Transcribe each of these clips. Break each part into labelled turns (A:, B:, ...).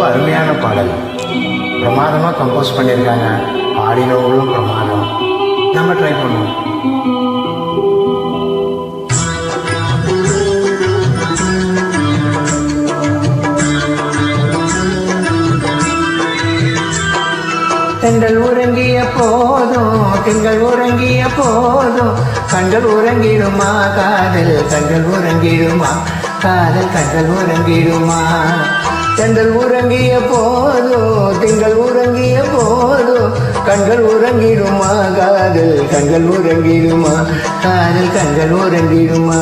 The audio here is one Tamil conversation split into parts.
A: ரொம்ப அருமையான பாடல். பிரமாதமாக கம்போஸ் பண்ணியிருக்காங்க. பாடினவங்களும் பிரமாதம். நம்ம ட்ரை பண்ணுவோம். தெங்கள் உறங்கிய போதும் திங்கள் உறங்கிய போதும். கண்கள் உறங்கிடுமா காதல் கண்கள் உறங்கிடுமா காதல் கண்கள் உறங்கிடுமா. தெங்கள் உறங்கிய போதோ திங்கள் உறங்கிய போதோ கண்கள் உறங்கிடுமா? காதல் கண்கள் உறங்கிடுமா? காதல் கண்கள் உறங்கிடுமா?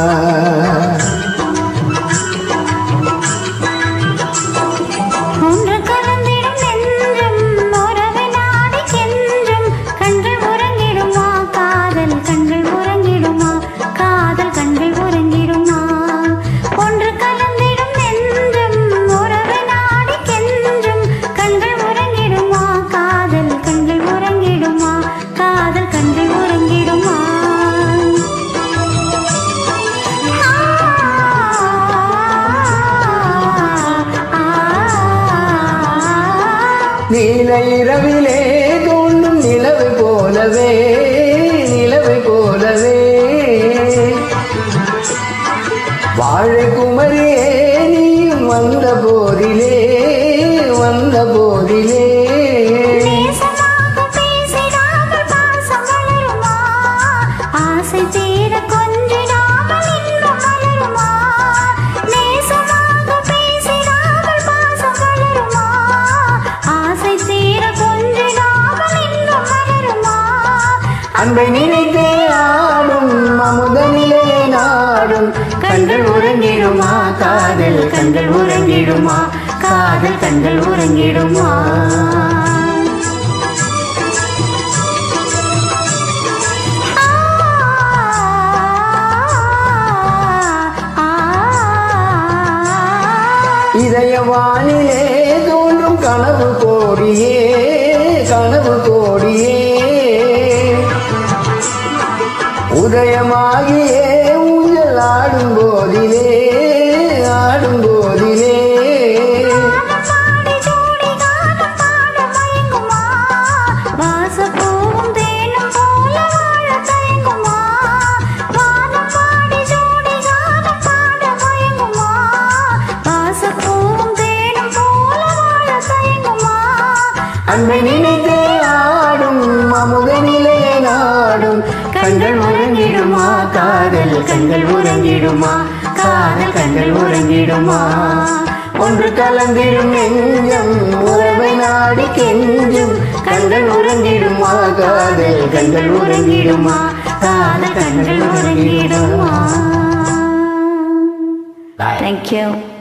A: நீல இரவிலே தோன்றும் நிலவு போலவே நிலவு போலவே. வாழை குமரியே அன்பை நினைத்தே ஆடும் அமுத நிலையை நாடும். கண்கள் உறங்கிடுமா காதல் கண்கள் உறங்கிடுமா காதல் கண்கள் உறங்கிடுமா? இதய வானிலே தோன்றும் கனவு கோடியே கனவு உதயமாகியே ஊஞ்சல் ஆடும் போதிலே ஆடும் போதிலே
B: பாடி
A: அன்பை நினைத்தே ஆடும் அமுத நிலையை நாடும் கண்கள் காதல் கண்கள் உறங்கிடுமா? காதல் கண்கள் உறங்கிடுமா? ஒன்று கலந்திடும் நெஞ்சம் உறவை நாடி கெஞ்சும். கண்கள் உறங்கிடுமா? காதல் கண்கள் உறங்கிடுமா? காதல் கண்கள் உறங்கிடுமா?
B: Thank you.